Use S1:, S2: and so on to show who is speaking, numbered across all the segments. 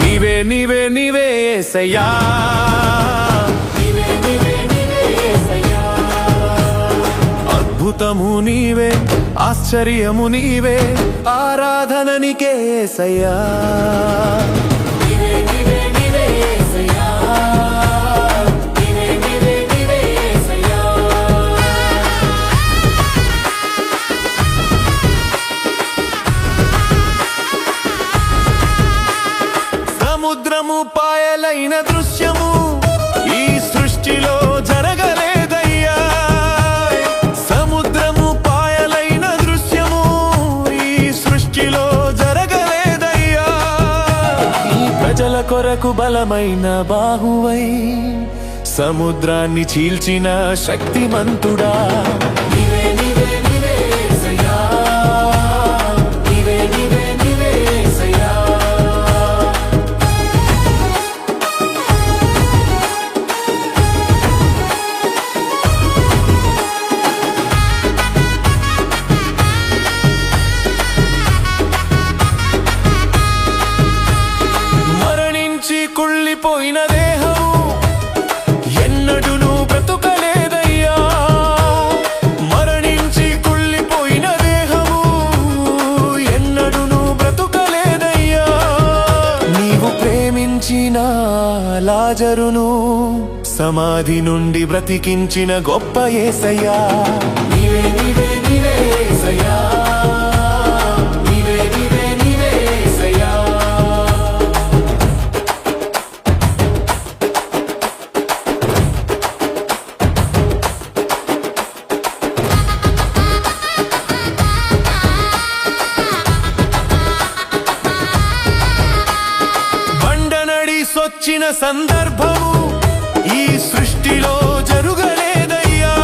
S1: నీవే నీవే ఏసయ్యా. అద్భుతము నీవే ఆశ్చర్యము నీవే ఆరాధన నీకే ఏసయ్యా పాయలైన దృశ్యము ఈ సృష్టిలో జరగలేదయ్యా. సముద్రము పాయలైన దృశ్యము ఈ సృష్టిలో జరగలేదయ్యా. ఈ ప్రజల కొరకు బలమైన బాహువై సముద్రాన్ని చీల్చిన శక్తిమంతుడా. ప్రేమించిన లాజరును సమాధి నుండి బ్రతికించిన గొప్ప ఏసయ్యా. నీవే నీవే నీవే ఏసయ్యా. బండనడి సందర్భము ఈ సృష్టిలో జరుగలేదయ్యా.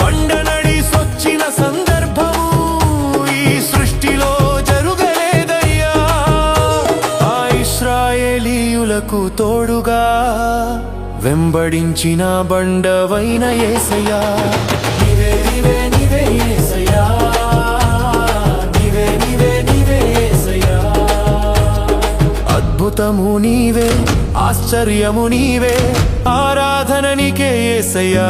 S1: బండనడి సొచ్చిన సందర్భము ఈ సృష్టిలో జరుగలేదయ్యా. ఆ ఇస్రాయేలీయులకు తోడుగా వెంబడించిన బండవైన ఏసయ్యా. నివే నివే నివే అద్భుతము నీవే ఆశ్చర్యము నీవే ఆరాధన నీకే ఏసయ్యా.